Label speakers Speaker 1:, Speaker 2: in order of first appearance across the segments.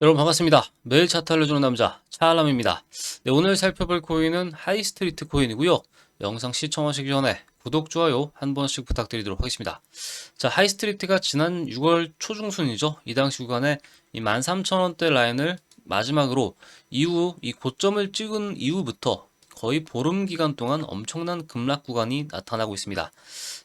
Speaker 1: 여러분 반갑습니다. 매일 차트 알려주는 남자 차알람입니다. 네, 오늘 살펴볼 코인은 하이스트리트 코인이고요. 영상 시청하시기 전에 구독, 좋아요 한 번씩 부탁드리도록 하겠습니다. 자, 하이스트리트가 지난 6월 초중순이죠. 이 당시 구간에 이 13,000원대 라인을 마지막으로 이후 이 고점을 찍은 이후부터 거의 보름 기간 동안 엄청난 급락 구간이 나타나고 있습니다.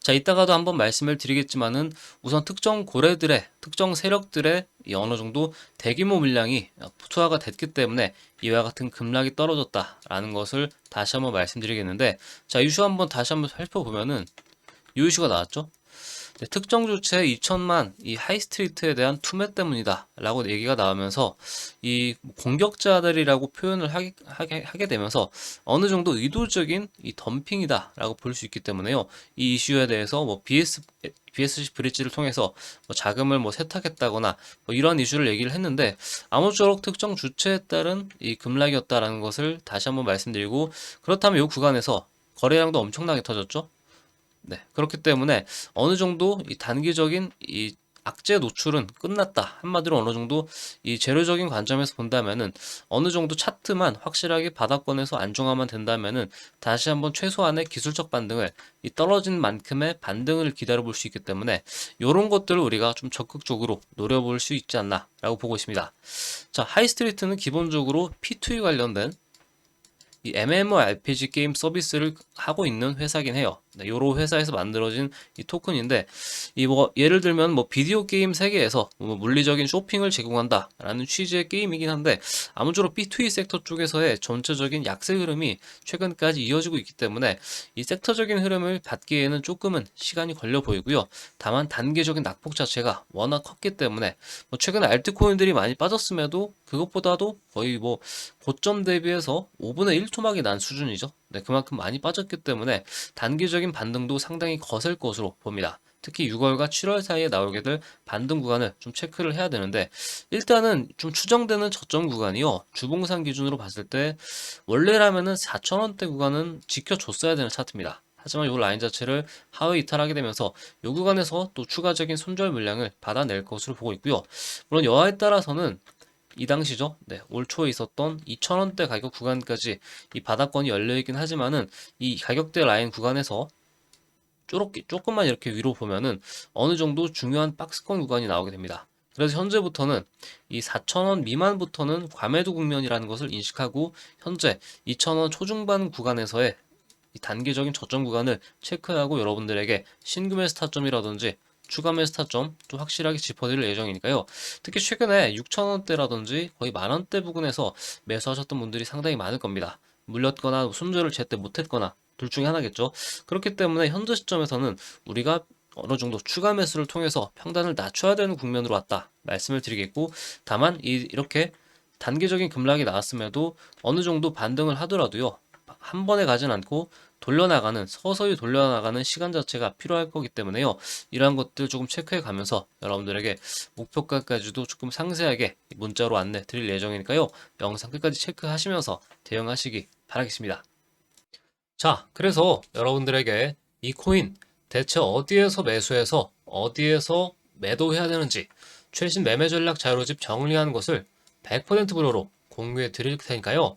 Speaker 1: 자, 이따가도 한번 말씀을 드리겠지만은 우선 특정 고래들의 특정 세력들의 이 어느 정도 대규모 물량이 투하가 됐기 때문에 이와 같은 급락이 떨어졌다라는 것을 다시 한번 말씀드리겠는데 자, 이슈 한번 다시 한번 살펴보면은 이 이슈가 나왔죠. 네, 특정 주체 2천만 이 하이스트리트에 대한 투매 때문이다 라고 얘기가 나오면서 이 공격자들이라고 표현을 하게, 하게, 하게 되면서 어느 정도 의도적인 이 덤핑이다 라고 볼 수 있기 때문에요. 이 이슈에 대해서 뭐 BS, BSC 브릿지를 통해서 뭐 자금을 뭐 세탁했다거나 뭐 이런 이슈를 얘기를 했는데 아무쪼록 특정 주체에 따른 이 급락이었다라는 것을 다시 한번 말씀드리고 그렇다면 이 구간에서 거래량도 엄청나게 터졌죠 네, 그렇기 때문에 어느 정도 이 단기적인 이 악재 노출은 끝났다. 한마디로 어느 정도 이 재료적인 관점에서 본다면은 어느 정도 차트만 확실하게 바닥권에서 안정화만 된다면은 다시 한번 최소한의 기술적 반등을 이 떨어진 만큼의 반등을 기다려 볼 수 있기 때문에 이런 것들을 우리가 좀 적극적으로 노려볼 수 있지 않나라고 보고 있습니다. 자, 하이스트리트는 기본적으로 P2E 관련된 이 MMORPG 게임 서비스를 하고 있는 회사긴 해요. 네, 요로 회사에서 만들어진 이 토큰인데 이 뭐 예를 들면 뭐 비디오 게임 세계에서 뭐 물리적인 쇼핑을 제공한다라는 취지의 게임이긴 한데 아무쪼록 B2E 섹터 쪽에서의 전체적인 약세 흐름이 최근까지 이어지고 있기 때문에 이 섹터적인 흐름을 받기에는 조금은 시간이 걸려 보이고요. 다만 단계적인 낙폭 자체가 워낙 컸기 때문에 뭐 최근에 알트코인들이 많이 빠졌음에도 그것보다도 거의 뭐 고점 대비해서 5분의 1 토막이 난 수준이죠. 네, 그만큼 많이 빠졌기 때문에 단기적인 반등도 상당히 거셀 것으로 봅니다. 특히 6월과 7월 사이에 나오게 될 반등 구간을 좀 체크를 해야 되는데 일단은 좀 추정되는 저점 구간이요. 주봉상 기준으로 봤을 때 원래라면은 4천원대 구간은 지켜줬어야 되는 차트입니다. 하지만 이 라인 자체를 하위 이탈하게 되면서 이 구간에서 또 추가적인 손절 물량을 받아낼 것으로 보고 있고요. 물론 여하에 따라서는 이 당시죠. 네, 올 초에 있었던 2,000원대 가격 구간까지 이 바닥권이 열려 있긴 하지만은 이 가격대 라인 구간에서 쪼렇게 조금만 이렇게 위로 보면은 어느 정도 중요한 박스권 구간이 나오게 됩니다. 그래서 현재부터는 이 4,000원 미만부터는 과매도 국면이라는 것을 인식하고 현재 2,000원 초중반 구간에서의 이 단계적인 저점 구간을 체크하고 여러분들에게 신금의 스타점이라든지 추가 매 스타점 또 확실하게 짚어드릴 예정이니까요. 특히 최근에 6천원대라든지 거의 만원대 부근에서 매수하셨던 분들이 상당히 많을 겁니다. 물렸거나 손절을 제때 못했거나 둘 중에 하나겠죠. 그렇기 때문에 현재 시점에서는 우리가 어느 정도 추가 매수를 통해서 평단을 낮춰야 되는 국면으로 왔다 말씀을 드리겠고 다만 이, 이렇게 단계적인 급락이 나왔음에도 어느 정도 반등을 하더라도요 한 번에 가진 않고 돌려나가는 서서히 돌려나가는 시간 자체가 필요할 거기 때문에요. 이러한 것들 조금 체크해 가면서 여러분들에게 목표가까지도 조금 상세하게 문자로 안내 드릴 예정이니까요. 영상 끝까지 체크하시면서 대응하시기 바라겠습니다. 자, 그래서 여러분들에게 이 코인 대체 어디에서 매수해서 어디에서 매도해야 되는지 최신 매매 전략 자료집 정리한 것을 100% 무료로 공유해 드릴 테니까요.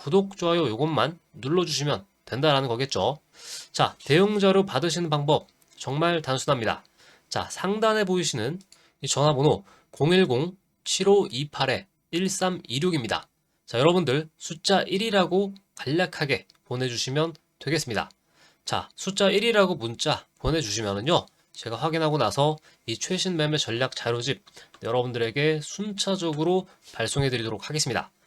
Speaker 1: 구독, 좋아요 이것만 눌러주시면 된다라는 거겠죠. 자, 대응자료 받으시는 방법 정말 단순합니다. 자, 상단에 보이시는 이 전화번호 010-7528-1326입니다. 자, 여러분들 숫자 1이라고 간략하게 보내주시면 되겠습니다. 자, 숫자 1이라고 문자 보내주시면은요, 제가 확인하고 나서 이 최신 매매 전략 자료집 여러분들에게 순차적으로 발송해 드리도록 하겠습니다.